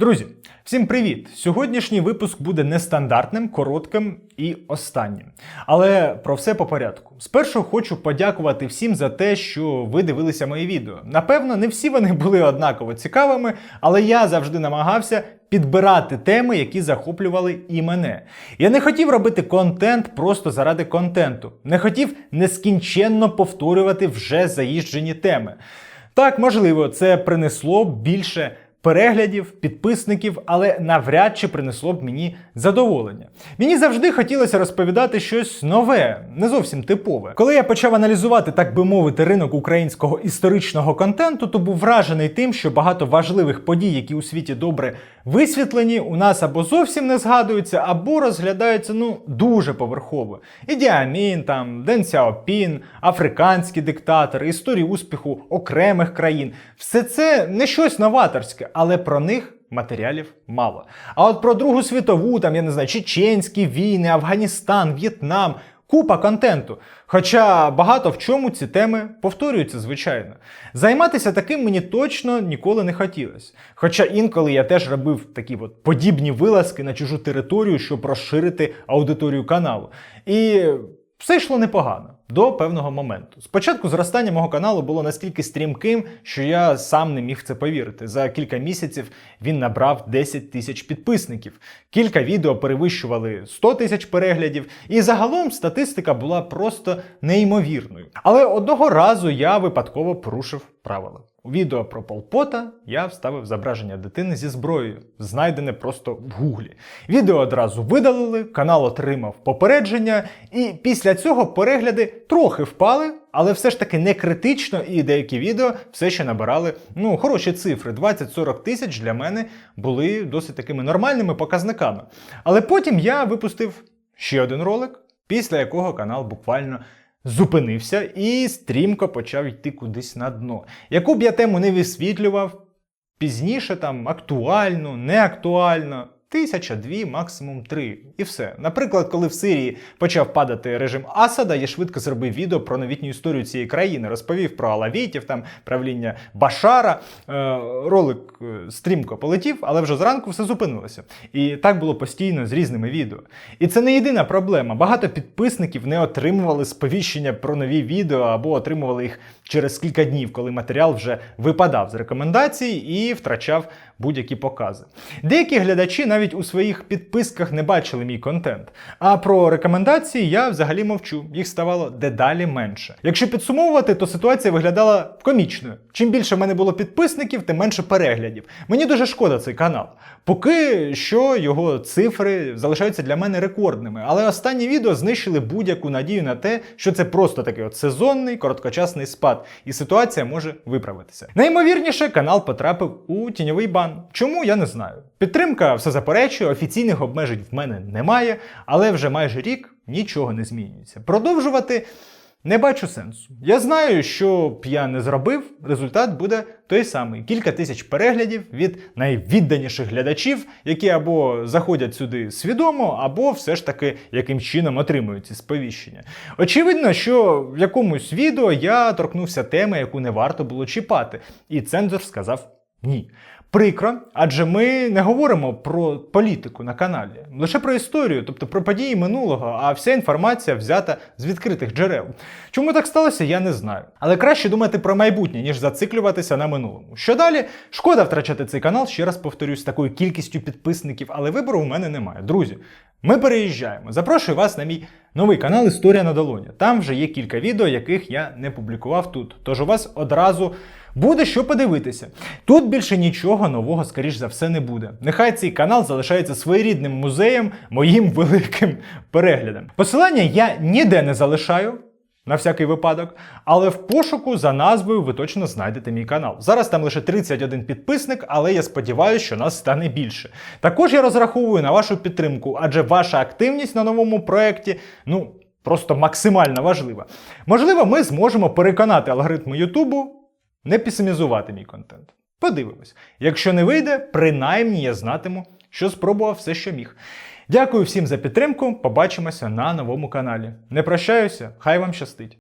Друзі, всім привіт! Сьогоднішній випуск буде нестандартним, коротким і останнім. Але про все по порядку. Спершу хочу подякувати всім за те, що ви дивилися мої відео. Напевно, не всі вони були однаково цікавими, але я завжди намагався підбирати теми, які захоплювали і мене. Я не хотів робити контент просто заради контенту. Не хотів нескінченно повторювати вже заїжджені теми. Так, можливо, це принесло більше переглядів, підписників, але навряд чи принесло б мені задоволення. Мені завжди хотілося розповідати щось нове, не зовсім типове. Коли я почав аналізувати, так би мовити, ринок українського історичного контенту, то був вражений тим, що багато важливих подій, які у світі добре висвітлені, у нас або зовсім не згадуються, або розглядаються ну дуже поверхово. Іді Амін, там Ден Сяопін, африканські диктатори, історії успіху окремих країн. Все це не щось новаторське, але про них. Матеріалів мало. А от про Другу світову, там я не знаю, чеченські війни, Афганістан, В'єтнам, купа контенту. Хоча багато в чому ці теми повторюються, звичайно. Займатися таким мені точно ніколи не хотілося. Хоча інколи я теж робив такі от подібні вилазки на чужу територію, щоб розширити аудиторію каналу. І все йшло непогано до певного моменту. Спочатку зростання мого каналу було настільки стрімким, що я сам не міг це повірити. За кілька місяців він набрав 10 тисяч підписників. Кілька відео перевищували 100 тисяч переглядів, і загалом статистика була просто неймовірною. Але одного разу я випадково порушив правила. У відео про Полпота я вставив зображення дитини зі зброєю, знайдене просто в гуглі. Відео одразу видалили, канал отримав попередження, і після цього перегляди трохи впали, але все ж таки не критично, і деякі відео все ще набирали ну, хороші цифри. 20-40 тисяч для мене були досить такими нормальними показниками. Але потім я випустив ще один ролик, після якого канал буквально зупинився і стрімко почав йти кудись на дно. Яку б я тему не висвітлював, пізніше там актуально, неактуально. Тисяча, дві, максимум три. І все. Наприклад, коли в Сирії почав падати режим Асада, я швидко зробив відео про новітню історію цієї країни, розповів про алавітів, там правління Башара. Е, ролик е, стрімко полетів, але вже зранку все зупинилося. І так було постійно з різними відео. І це не єдина проблема. Багато підписників не отримували сповіщення про нові відео або отримували їх через кілька днів, коли матеріал вже випадав з рекомендацій і втрачав будь-які покази. Деякі глядачі навіть у своїх підписках не бачили мій контент. А про рекомендації я взагалі мовчу, їх ставало дедалі менше. Якщо підсумовувати, то ситуація виглядала комічною. Чим більше в мене було підписників, тим менше переглядів. Мені дуже шкода цей канал. Поки що його цифри залишаються для мене рекордними, але останні відео знищили будь-яку надію на те, що це просто такий от сезонний короткочасний спад, і ситуація може виправитися. Найімовірніше, канал потрапив у тіньовий бан. Чому я не знаю. Підтримка все заперечує, офіційних обмежень в мене немає, але вже майже рік нічого не змінюється. Продовжувати. Не бачу сенсу. Я знаю, що б я не зробив, результат буде той самий: кілька тисяч переглядів від найвідданіших глядачів, які або заходять сюди свідомо, або все ж таки яким чином отримують ці сповіщення. Очевидно, що в якомусь відео я торкнувся теми, яку не варто було чіпати, і цензор сказав ні. Прикро, адже ми не говоримо про політику на каналі, лише про історію, тобто про події минулого, а вся інформація взята з відкритих джерел. Чому так сталося, я не знаю. Але краще думати про майбутнє, ніж зациклюватися на минулому. Що далі? Шкода втрачати цей канал, ще раз повторюсь, такою кількістю підписників, але вибору у мене немає. Друзі, ми переїжджаємо. Запрошую вас на мій новий канал Історія на долоні. Там вже є кілька відео, яких я не публікував тут. Тож у вас одразу. Буде що подивитися. Тут більше нічого нового, скоріш за все, не буде. Нехай цей канал залишається своєрідним музеєм, моїм великим переглядом. Посилання я ніде не залишаю. На всякий випадок, але в пошуку за назвою ви точно знайдете мій канал. Зараз там лише 31 підписник, але я сподіваюся, що нас стане більше. Також я розраховую на вашу підтримку, адже ваша активність на новому проєкті, ну, просто максимально важлива. Можливо, ми зможемо переконати алгоритми Ютубу не песимізувати мій контент. Подивимось. Якщо не вийде, принаймні я знатиму, що спробував все, що міг. Дякую всім за підтримку. Побачимося на новому каналі. Не прощаюся, хай вам щастить!